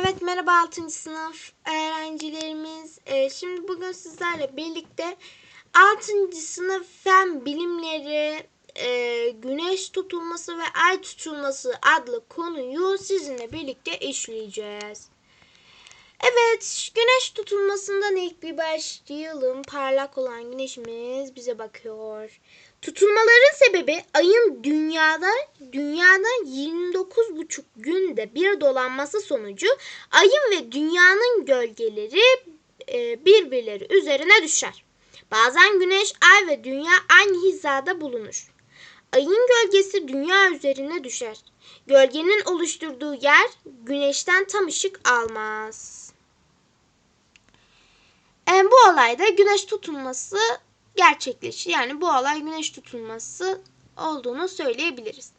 Evet merhaba 6. sınıf öğrencilerimiz. Ee, şimdi bugün sizlerle birlikte 6. sınıf fen bilimleri e, güneş tutulması ve ay tutulması adlı konuyu sizinle birlikte işleyeceğiz. Evet güneş tutulmasından ilk bir başlayalım. Parlak olan güneşimiz bize bakıyor. Tutulmaların sebebi ayın dünyada dünyadan 29,5 günde bir dolanması sonucu ayın ve dünyanın gölgeleri e, birbirleri üzerine düşer. Bazen güneş, ay ve dünya aynı hizada bulunur. Ayın gölgesi dünya üzerine düşer. Gölgenin oluşturduğu yer güneşten tam ışık almaz. E, bu olayda güneş tutulması gerçekleşir. Yani bu olay güneş tutulması olduğunu söyleyebiliriz.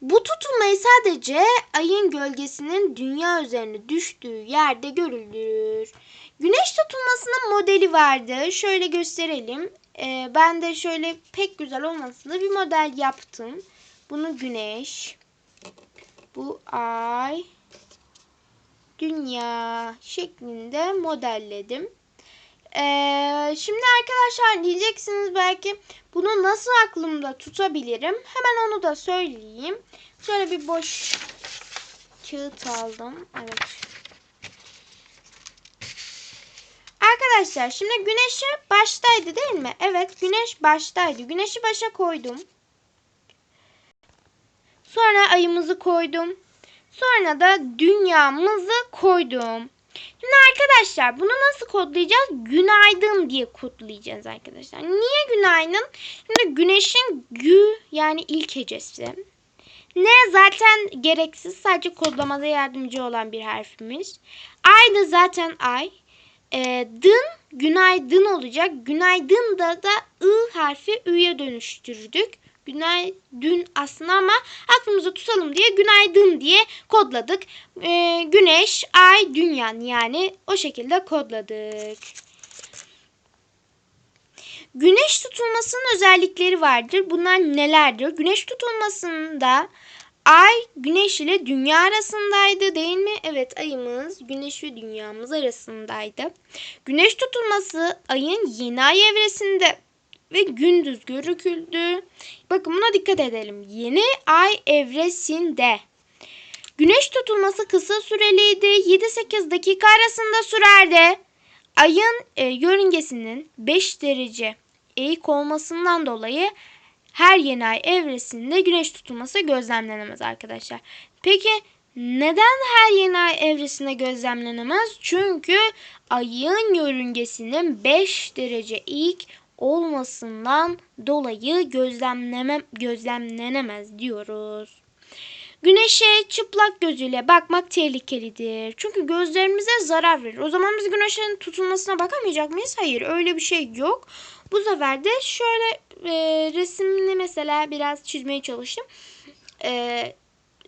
Bu tutulmayı sadece ayın gölgesinin dünya üzerine düştüğü yerde görülür. Güneş tutulmasının modeli vardı. Şöyle gösterelim. Ee, ben de şöyle pek güzel olmasın bir model yaptım. Bunu güneş, bu ay, dünya şeklinde modelledim. Ee, şimdi arkadaşlar diyeceksiniz belki bunu nasıl aklımda tutabilirim? Hemen onu da söyleyeyim. Şöyle bir boş kağıt aldım. Evet. Arkadaşlar şimdi güneşi baştaydı değil mi? Evet güneş baştaydı. Güneşi başa koydum. Sonra ayımızı koydum. Sonra da dünyamızı koydum. Şimdi arkadaşlar bunu nasıl kodlayacağız? Günaydın diye kodlayacağız arkadaşlar. Niye günaydın? Şimdi güneşin gü yani ilk hecesi. Ne zaten gereksiz sadece kodlamada yardımcı olan bir harfimiz. Ay da zaten ay. E, dın günaydın olacak. Günaydın da da ı harfi ü'ye dönüştürdük. Günaydın aslında ama aklımıza tutalım diye günaydın diye kodladık. Ee, güneş, ay, dünya yani o şekilde kodladık. Güneş tutulmasının özellikleri vardır. Bunlar nelerdir? Güneş tutulmasında ay güneş ile dünya arasındaydı değil mi? Evet ayımız güneş ve dünyamız arasındaydı. Güneş tutulması ayın yeni ay evresinde ve gündüz görüküldü. Bakın buna dikkat edelim. Yeni ay evresinde. Güneş tutulması kısa süreliydi. 7-8 dakika arasında sürerdi. Ayın e, yörüngesinin 5 derece eğik olmasından dolayı her yeni ay evresinde güneş tutulması gözlemlenemez arkadaşlar. Peki neden her yeni ay evresinde gözlemlenemez? Çünkü ayın yörüngesinin 5 derece eğik olmasından dolayı gözlemleme, gözlemlenemez diyoruz. Güneşe çıplak gözüyle bakmak tehlikelidir. Çünkü gözlerimize zarar verir. O zaman biz güneşin tutulmasına bakamayacak mıyız? Hayır öyle bir şey yok. Bu sefer de şöyle e, resimini mesela biraz çizmeye çalıştım. E,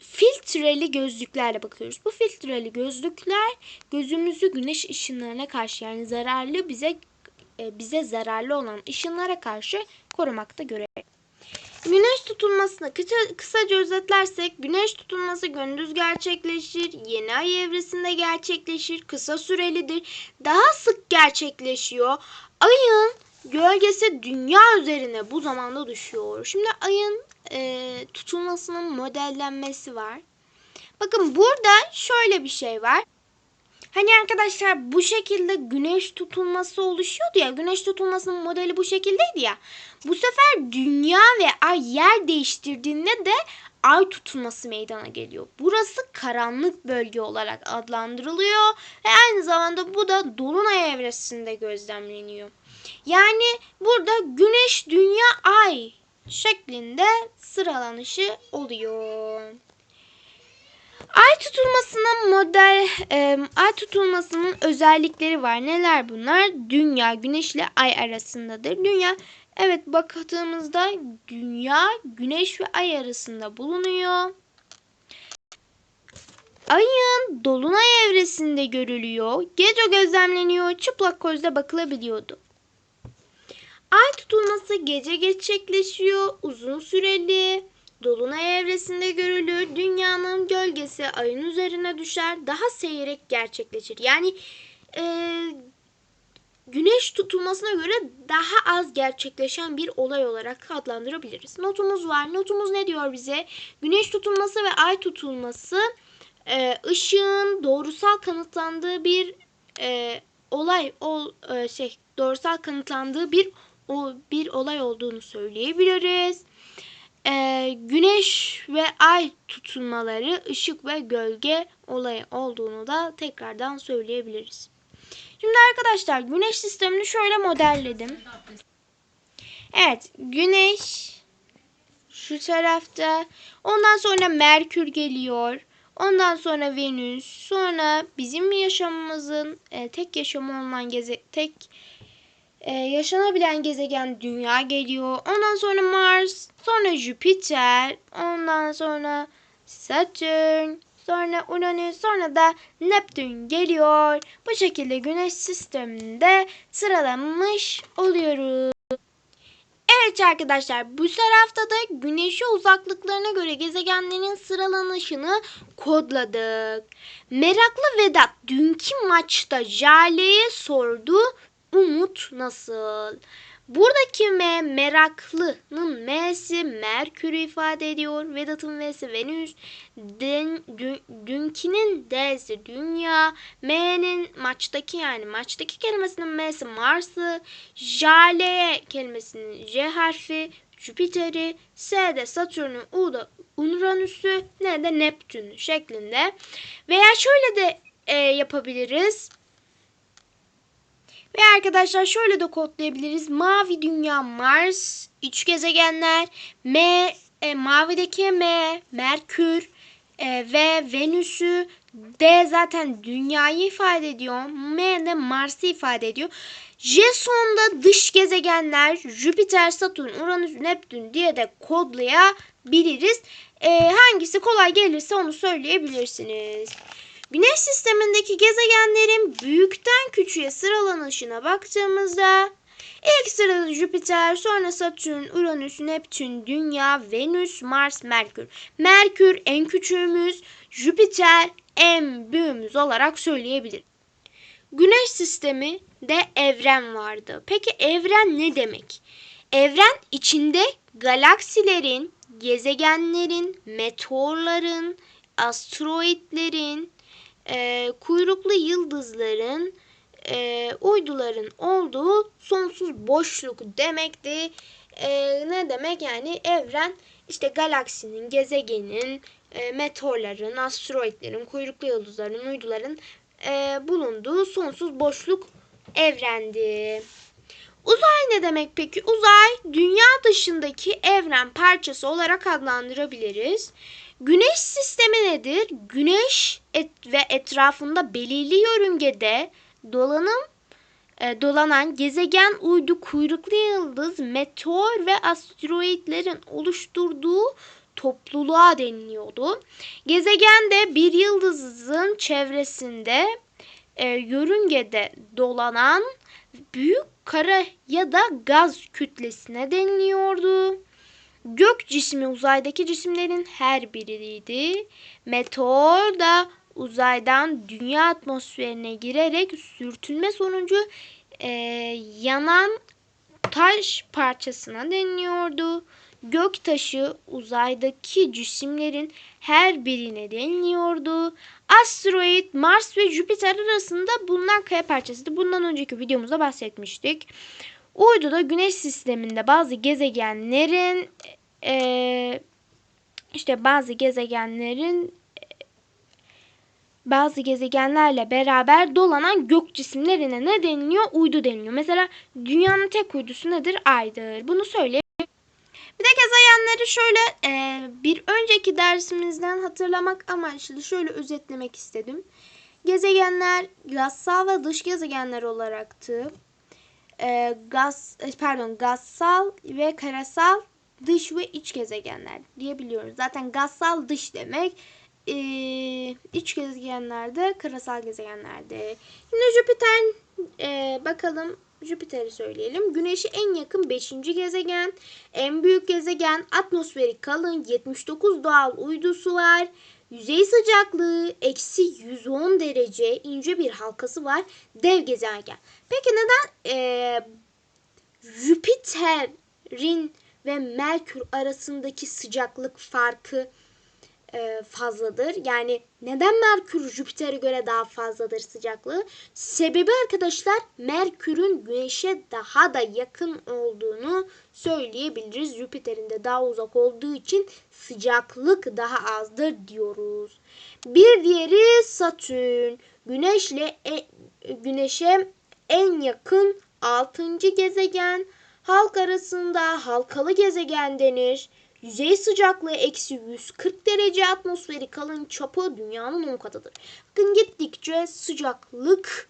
filtreli gözlüklerle bakıyoruz. Bu filtreli gözlükler gözümüzü güneş ışınlarına karşı yani zararlı bize bize zararlı olan ışınlara karşı korumakta görev. Güneş tutulmasını kısa, kısaca özetlersek güneş tutulması gündüz gerçekleşir, yeni ay evresinde gerçekleşir, kısa sürelidir, daha sık gerçekleşiyor. Ayın gölgesi dünya üzerine bu zamanda düşüyor. Şimdi ayın e, tutulmasının modellenmesi var. Bakın burada şöyle bir şey var. Hani arkadaşlar bu şekilde güneş tutulması oluşuyordu ya. Güneş tutulmasının modeli bu şekildeydi ya. Bu sefer dünya ve ay yer değiştirdiğinde de ay tutulması meydana geliyor. Burası karanlık bölge olarak adlandırılıyor ve aynı zamanda bu da dolunay evresinde gözlemleniyor. Yani burada güneş, dünya, ay şeklinde sıralanışı oluyor. Ay tutulmasının model e, ay tutulmasının özellikleri var. Neler bunlar? Dünya güneş ile ay arasındadır. Dünya evet baktığımızda dünya güneş ve ay arasında bulunuyor. Ayın dolunay evresinde görülüyor. Gece gözlemleniyor. Çıplak gözle bakılabiliyordu. Ay tutulması gece gerçekleşiyor. Uzun süreli dolunay evresinde görülür. Dünyanın gölgesi ayın üzerine düşer. Daha seyrek gerçekleşir. Yani e, güneş tutulmasına göre daha az gerçekleşen bir olay olarak adlandırabiliriz. Notumuz var. Notumuz ne diyor bize? Güneş tutulması ve ay tutulması e, ışığın doğrusal kanıtlandığı bir e, olay ol e, şey doğrusal kanıtlandığı bir o bir olay olduğunu söyleyebiliriz. E, güneş ve ay tutulmaları ışık ve gölge olayı olduğunu da tekrardan söyleyebiliriz. Şimdi arkadaşlar güneş sistemini şöyle modelledim. Evet güneş şu tarafta. Ondan sonra Merkür geliyor. Ondan sonra Venüs. Sonra bizim yaşamımızın e, tek yaşamı olan geze tek e, yaşanabilen gezegen Dünya geliyor. Ondan sonra Mars. Sonra Jüpiter. Ondan sonra Satürn. Sonra Uranüs, sonra da Neptün geliyor. Bu şekilde Güneş sisteminde sıralamış oluyoruz. Evet arkadaşlar bu tarafta da güneşe uzaklıklarına göre gezegenlerin sıralanışını kodladık. Meraklı Vedat dünkü maçta Jale'ye sordu Umut nasıl? Buradaki M meraklının M'si Merkür'ü ifade ediyor. Vedat'ın V'si Venüs. Den, dün, dünkinin D'si Dünya. M'nin maçtaki yani maçtaki kelimesinin M'si Mars'ı. Jale kelimesinin J harfi. Jüpiter'i, S'de Satürn'ü, U'da Uranüs'ü, N'de Neptün'ü şeklinde. Veya şöyle de e, yapabiliriz. Ve arkadaşlar şöyle de kodlayabiliriz. Mavi dünya Mars, üç gezegenler, M, e, mavideki M, Merkür e, ve Venüs'ü, D zaten dünyayı ifade ediyor. M de Mars'ı ifade ediyor. J sonunda dış gezegenler Jüpiter, Satürn, Uranüs, Neptün diye de kodlayabiliriz. E, hangisi kolay gelirse onu söyleyebilirsiniz. Güneş sistemindeki gezegenlerin büyükten küçüğe sıralanışına baktığımızda ilk sırada Jüpiter, sonra Satürn, Uranüs, Neptün, Dünya, Venüs, Mars, Merkür. Merkür en küçüğümüz, Jüpiter en büyüğümüz olarak söyleyebiliriz. Güneş sistemi de evren vardı. Peki evren ne demek? Evren içinde galaksilerin, gezegenlerin, meteorların, asteroidlerin, e, kuyruklu yıldızların, e, uyduların olduğu sonsuz boşluk demekti. E, ne demek yani evren işte galaksinin, gezegenin, e, meteorların, asteroidlerin, kuyruklu yıldızların, uyduların e, bulunduğu sonsuz boşluk evrendi. Uzay ne demek peki? Uzay dünya dışındaki evren parçası olarak adlandırabiliriz. Güneş sistemi nedir? Güneş et ve etrafında belirli yörüngede dolanım e, dolanan gezegen, uydu, kuyruklu yıldız, meteor ve asteroidlerin oluşturduğu topluluğa deniliyordu. Gezegen de bir yıldızın çevresinde e, yörüngede dolanan büyük kara ya da gaz kütlesine deniliyordu. Gök cismi uzaydaki cisimlerin her biriydi. Meteor da uzaydan dünya atmosferine girerek sürtünme sonucu e, yanan taş parçasına deniliyordu. Gök taşı uzaydaki cisimlerin her birine deniliyordu. Asteroid, Mars ve Jüpiter arasında bulunan kaya parçasıydı. Bundan önceki videomuzda bahsetmiştik. Uydu da Güneş sisteminde bazı gezegenlerin e, işte bazı gezegenlerin bazı gezegenlerle beraber dolanan gök cisimlerine ne deniliyor? Uydu deniliyor. Mesela dünyanın tek uydusu nedir? Aydır. Bunu söyle. Bir de gezegenleri şöyle e, bir önceki dersimizden hatırlamak amaçlı şöyle özetlemek istedim. Gezegenler gazsal ve dış gezegenler olaraktı. E, gaz pardon gazsal ve karasal dış ve iç gezegenler diyebiliyoruz. Zaten gazsal dış demek e, iç gezegenlerde karasal gezegenlerde. Şimdi Jüpiter e, bakalım Jüpiter'i söyleyelim. Güneş'e en yakın 5. gezegen, en büyük gezegen, atmosferi kalın, 79 doğal uydusu var. Yüzey sıcaklığı eksi 110 derece ince bir halkası var. Dev gezegen. Peki neden eee, Jüpiter'in ve Merkür arasındaki sıcaklık farkı e, fazladır. Yani neden Merkür Jüpiter'e göre daha fazladır sıcaklığı? Sebebi arkadaşlar Merkür'ün Güneş'e daha da yakın olduğunu söyleyebiliriz. Jüpiter'in de daha uzak olduğu için sıcaklık daha azdır diyoruz. Bir diğeri Satürn. Güneşle e, Güneş'e en yakın 6. gezegen. Halk arasında halkalı gezegen denir. Yüzey sıcaklığı eksi 140 derece atmosferi kalın çapı dünyanın 10 katıdır. Bakın gittikçe sıcaklık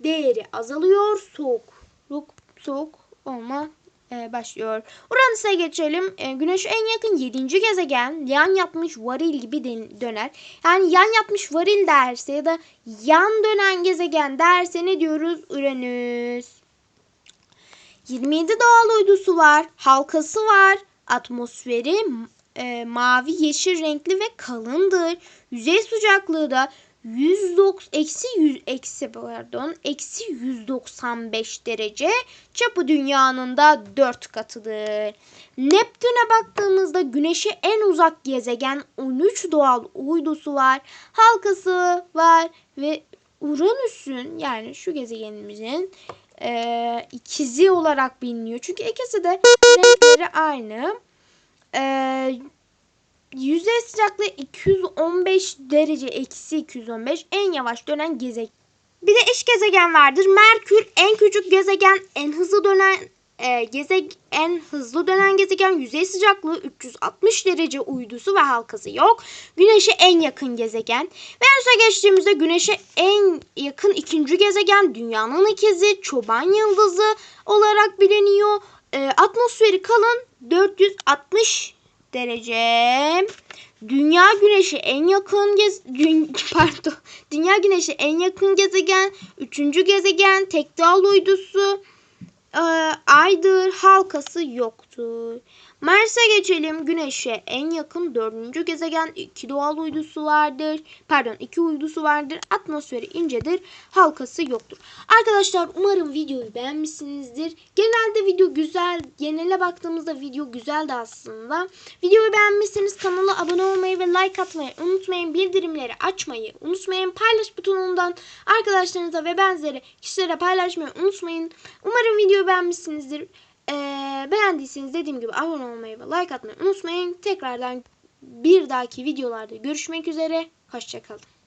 değeri azalıyor. Soğukluk soğuk olma e, başlıyor. Uranüs'e geçelim. E, Güneş en yakın 7. gezegen. Yan yapmış varil gibi döner. Yani yan yapmış varil derse ya da yan dönen gezegen derse ne diyoruz? Uranüs. 27 doğal uydusu var. Halkası var. Atmosferi e, mavi yeşil renkli ve kalındır. Yüzey sıcaklığı da 190 eksi 100 eksi pardon eksi 195 derece çapı dünyanın da 4 katıdır. Neptün'e baktığımızda güneşe en uzak gezegen 13 doğal uydusu var. Halkası var ve Uranüs'ün yani şu gezegenimizin e, ikizi olarak biliniyor. Çünkü ikisi de renkleri aynı. E, yüzey sıcaklığı 215 derece eksi 215 en yavaş dönen gezegen. Bir de eş gezegen vardır. Merkür en küçük gezegen, en hızlı dönen e, gezeg en hızlı dönen gezegen yüzey sıcaklığı 360 derece uydusu ve halkası yok. Güneşe en yakın gezegen. Venüs'e geçtiğimizde Güneşe en yakın ikinci gezegen dünyanın ikizi çoban yıldızı olarak biliniyor. E, atmosferi kalın 460 derece. Dünya Güneş'e en yakın gez dün, pardon. Dünya Güneş'e en yakın gezegen, üçüncü gezegen, tek dal uydusu, e, aydır, halkası yoktur. Mars'a geçelim. Güneş'e en yakın dördüncü gezegen iki doğal uydusu vardır. Pardon iki uydusu vardır. Atmosferi incedir. Halkası yoktur. Arkadaşlar umarım videoyu beğenmişsinizdir. Genelde video güzel. Genele baktığımızda video güzeldi aslında. Videoyu beğenmişseniz kanala abone olmayı ve like atmayı unutmayın. Bildirimleri açmayı unutmayın. Paylaş butonundan arkadaşlarınıza ve benzeri kişilere paylaşmayı unutmayın. Umarım videoyu beğenmişsinizdir. Ee, beğendiyseniz dediğim gibi abone olmayı ve like atmayı unutmayın. Tekrardan bir dahaki videolarda görüşmek üzere. Hoşçakalın.